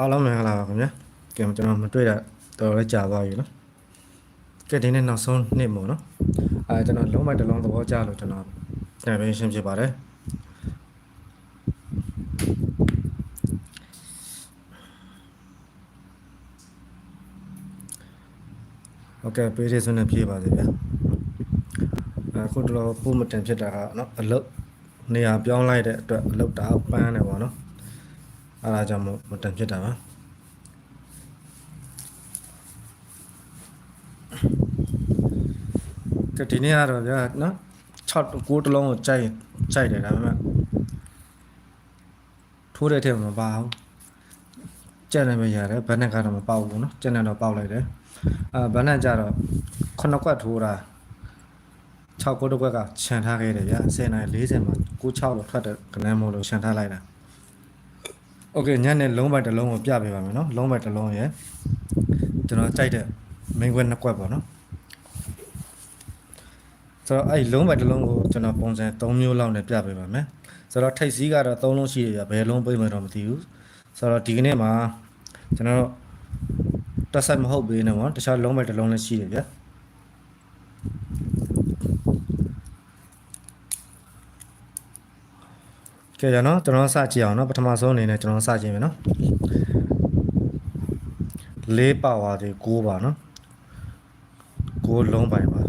အားလုံးမင်္ဂလာပါခင်ဗျာကဲကျွန်တော်မတွေ့တာတော်တော်လေးကြာသွားပြီနော်ကဲဒီနေ့နောက်ဆုံးနေ့မို့နော်အဲကျွန်တော်လုံးမိုက်တစ်လုံးသဘောကျလို့ကျွန်တော်ပြန်ပေးရှင်းဖြစ်ပါတယ်ဟုတ်ကဲ့ပေးရစွနဲ့ပြေးပါစေဗျာအခုတော့ပုံမတင်ဖြစ်တာကနော်အလုတ်နေရာပြောင်းလိုက်တဲ့အတွက်အလုတ်တအားပန်းတယ်ပေါ့နော် အဲဒါကြောင့်မို့မတင်ဖြစ်တာပါကဲဒီနေ့ကတော့ဗျာနော်6 9တလုံးကိုကြိုက်ကြိုက်တယ်ဒါပေမဲ့ထိုးတဲ့ထဲမှာမပါဘူးကြက်လည်းမရတယ်ဘတ်နဲ့ကတော့မပေါက်ဘူးနော်ကြက်နဲ့တော့ပေါက်လိုက်တယ်အာဘတ်နဲ့ကြတော့9ကွက်ထိုးတာ6ကွက်တစ်ကွက်ကခြံထားခဲ့တယ်ဗျာ10နိုင်40မှာ96လို့ထွက်တဲ့ကနန်းမို့လို့ခြံထားလိုက်တာ โอเคညနေလုံးပိုက်တစ်လုံးကိုပြပေးပါမယ်နော်လုံးပိုက်တစ်လုံးရယ်ကျွန်တော်ကြိုက်တဲ့ main ကွက်နှစ်ကွက်ပေါ့နော် ဆိုတော့အဲ့ဒီလုံးပိုက်တစ်လုံးကိုကျွန်တော်ပုံစံ3မျိုးလောက်နဲ့ပြပေးပါမယ်ဆိုတော့ထိပ်စီးကတော့3လုံးရှိရပြဘယ်လုံးပိတ်မယ်တော့မသိဘူးဆိုတော့ဒီကနေ့မှာကျွန်တော်တို့တက်ဆက်မဟုတ်ဘေးနဲ့ပေါ့တခြားလုံးပိုက်တစ်လုံးလည်းရှိတယ်ဗျ ကဲရနော်ကျွန်တော်စကြည့်အောင်နော်ပထမဆုံးအနေနဲ့ကျွန်တော်စကြည့်မယ်နော်၄ပါဝါတွေ6ပါနော်6လုံးပိုင်ပါ